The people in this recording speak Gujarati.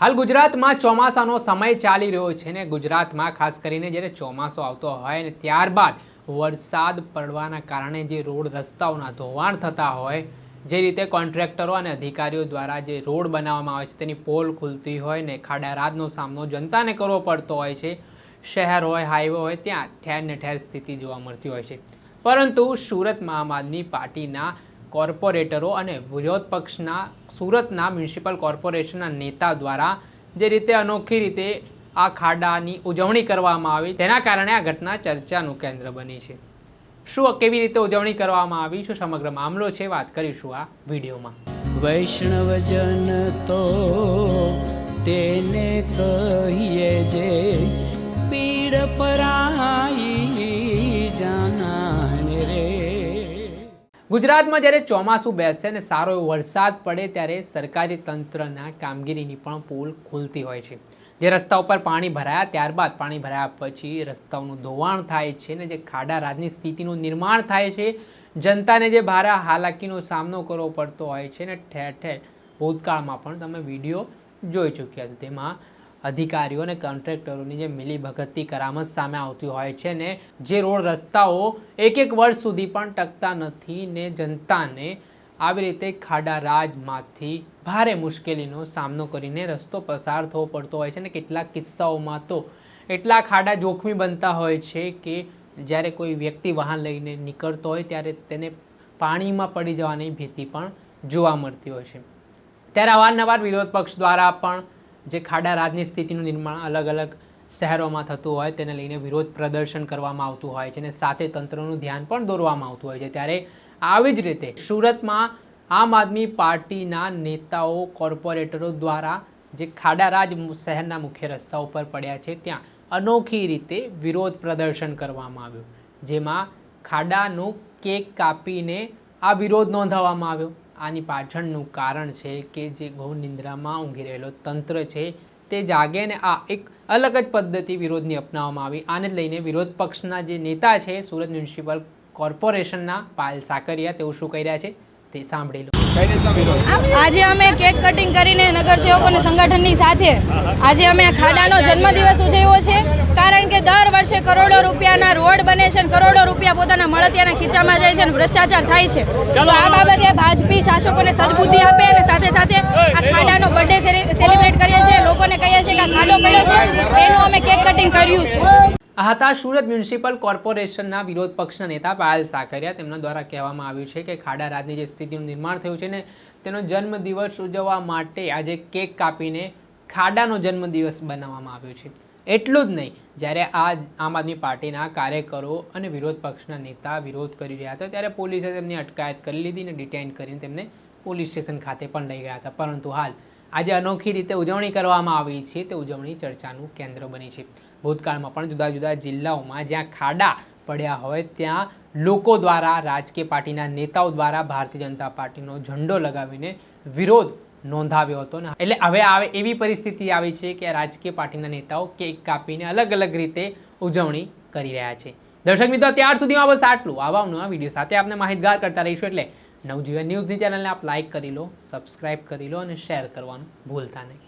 હાલ ગુજરાતમાં ચોમાસાનો સમય ચાલી રહ્યો છે ને ગુજરાતમાં ખાસ કરીને જ્યારે ચોમાસો આવતો હોય ને ત્યારબાદ વરસાદ પડવાના કારણે જે રોડ રસ્તાઓના ધોવાણ થતા હોય, જે રીતે કોન્ટ્રાક્ટરો અને અધિકારીઓ દ્વારા જે રોડ બનાવવામાં આવે છે તેની પોલ ખુલતી હોય ને ખાડારાતનો સામનો જનતાને કરવો પડતો હોય છે, શહેર હોય, હાઈવે હોય, ત્યાં ઠેર ને ઠેર સ્થિતિ જોવા મળતી હોય છે. પરંતુ સુરત મહામાદની પાર્ટીના કોર્પોરેટરો અને વિરોધ પક્ષના, સુરતના મ્યુનિસિપલ કોર્પોરેશનના નેતા દ્વારા જે રીતે અનોખી રીતે આ ખાડાની ઉજવણી કરવામાં આવી, તેના કારણે આ ઘટના ચર્ચાનું કેન્દ્ર બની છે. શું કેવી રીતે ઉજવણી કરવામાં આવી? શું સમગ્ર મામલો છે? વાત કરીશું આ વિડીયોમાં. વૈષ્ણવજન તો તેને કહીએ ગુજરાતમાં જ્યારે ચોમાસું બેસે ને સારો એવો વરસાદ પડે ત્યારે સરકારી તંત્રના કામગીરીની પણ પોલ ખુલતી હોય છે. જે રસ્તા ઉપર પાણી ભરાયા, ત્યારબાદ પાણી ભરાયા પછી રસ્તાઓનું ધોવાણ થાય છે ને જે ખાડા રાજની સ્થિતિનું નિર્માણ થાય છે. જનતાને જે ભારે હાલાકીનો સામનો કરવો પડતો હોય છે ને ઠેર ઠેર. ભૂતકાળમાં પણ તમે વીડિયો જોઈ ચૂક્યા છો. તેમાં અધિકારીઓ અને કોન્ટ્રાક્ટરોની જે મિલીભગતની કરામત સામે આવતી હોય છે ને, જે રોડ રસ્તાઓ એક એક વર્ષ સુધી પણ ટકતા નથી ને જનતાને આવી રીતે ખાડા રાજમાંથી ભારે મુશ્કેલીનો સામનો કરીને રસ્તો પસાર થવો પડતો હોય છે ને કેટલાક કિસ્સાઓમાં તો એટલા ખાડા જોખમી બનતા હોય છે કે જ્યારે કોઈ વ્યક્તિ વાહન લઈને નીકળતો હોય ત્યારે તેને પાણીમાં પડી જવાની ભીતિ પણ જોવા મળતી હોય છે. ત્યારે અવારનવાર વિરોધ પક્ષ દ્વારા પણ જે ખાડા રાજની સ્થિતિનું નિર્માણ અલગ અલગ શહેરોમાં થતું હોય તેને લઈને વિરોધ પ્રદર્શન કરવામાં આવતું હોય છે અને સાથે તંત્રનું ધ્યાન પણ દોરવામાં આવતું હોય છે. ત્યારે આવી જ રીતે સુરતમાં આમ આદમી પાર્ટીના નેતાઓ, કોર્પોરેટરો દ્વારા જે ખાડા રાજ શહેરના મુખ્ય રસ્તા ઉપર પડ્યા છે, ત્યાં અનોખી રીતે વિરોધ પ્રદર્શન કરવામાં આવ્યું. જેમાં ખાડાનું કેક કાપીને આ વિરોધ નોંધાવવામાં આવ્યો. આની પાછળનું કારણ છે કે જે ઘોર નિંદ્રામાં ઊંઘી રહેલો તંત્ર છે, તે જાગે ને આ એક અલગ જ પદ્ધતિ વિરોધની અપનાવવામાં આવી. આને લઈને વિરોધ પક્ષના જે નેતા છે સુરત મ્યુનિસિપલ કોર્પોરેશનના પાયલ સાકરિયા, તેઓ શું કહી રહ્યા છે તે સાંભળી લો. આજે અમે કેક કટિંગ કરીને નગરસેવકોને સંગઠનની સાથે આજે અમે આ ખાડાનો જન્મદિવસ ઉજવ્યો છે. કારણ કે દર વર્ષે કરોડો રૂપિયાના રોડ બને છે અને કરોડો રૂપિયા પોતાના મળતિયાના ખીચામાં જાય છે અને ભ્રષ્ટાચાર થાય છે. તો આ બાબતે ભાજપી શાસકોને સદબુદ્ધિ આપે અને સાથે સાથે આ ખાડાનો બર્થડે સેલિબ્રેટ કરીએ છીએ લોકોને કહીએ છીએ કે આ ખાડો પડ્યો છે એનું અમે કેક કટિંગ કર્યું છે આ હતા સુરત મ્યુનિસિપલ કોર્પોરેશનના વિરોધ પક્ષના નેતા પાયલ સાકરિયા તેમના દ્વારા કહેવામાં આવ્યું છે કે ખાડા રાજની જે સ્થિતિનું નિર્માણ થયું છે ને તેનો જન્મદિવસ ઉજવવા માટે આજે કેક કાપીને ખાડાનો જન્મદિવસ બનાવવામાં આવ્યો છે. એટલું જ નહીં, જ્યારે આ આમ આદમી પાર્ટીના કાર્યકરો અને વિરોધ પક્ષના નેતા વિરોધ કરી રહ્યા હતા, ત્યારે પોલીસે તેમની અટકાયત કરી લીધી અને ડિટેઇન કરીને તેમને પોલીસ સ્ટેશન ખાતે પણ લઈ ગયા હતા. પરંતુ હાલ આજે અનોખી રીતે ઉજવણી કરવામાં આવી છે. તે ઉજવણી ચર્ચાનું કેન્દ્ર બની છે. ભૂતકાળમાં પણ જુદા જુદા જિલ્લાઓમાં જ્યાં ખાડા પડ્યા હોય, ત્યાં લોકો દ્વારા, રાજકીય પાર્ટીના નેતાઓ દ્વારા ભારતીય જનતા પાર્ટીનો ઝંડો લગાવીને વિરોધ નોંધાવ્યો હતો ને. એટલે હવે આવે એવી પરિસ્થિતિ આવી છે કે રાજકીય પાર્ટીના નેતાઓ કેક કાપીને અલગ અલગ રીતે ઉજવણી કરી રહ્યા છે. દર્શક મિત્રો, ત્યાર સુધીમાં બસ આટલું. આવા નવા વીડિયો સાથે આપને માહિતગાર કરતા રહીશું એટલે નવજીવન ન્યૂઝની ચેનલને આપ લાઇક કરી લો સબસ્ક્રાઇબ કરી લો અને શેર કરવાનું ભૂલતા નહીં.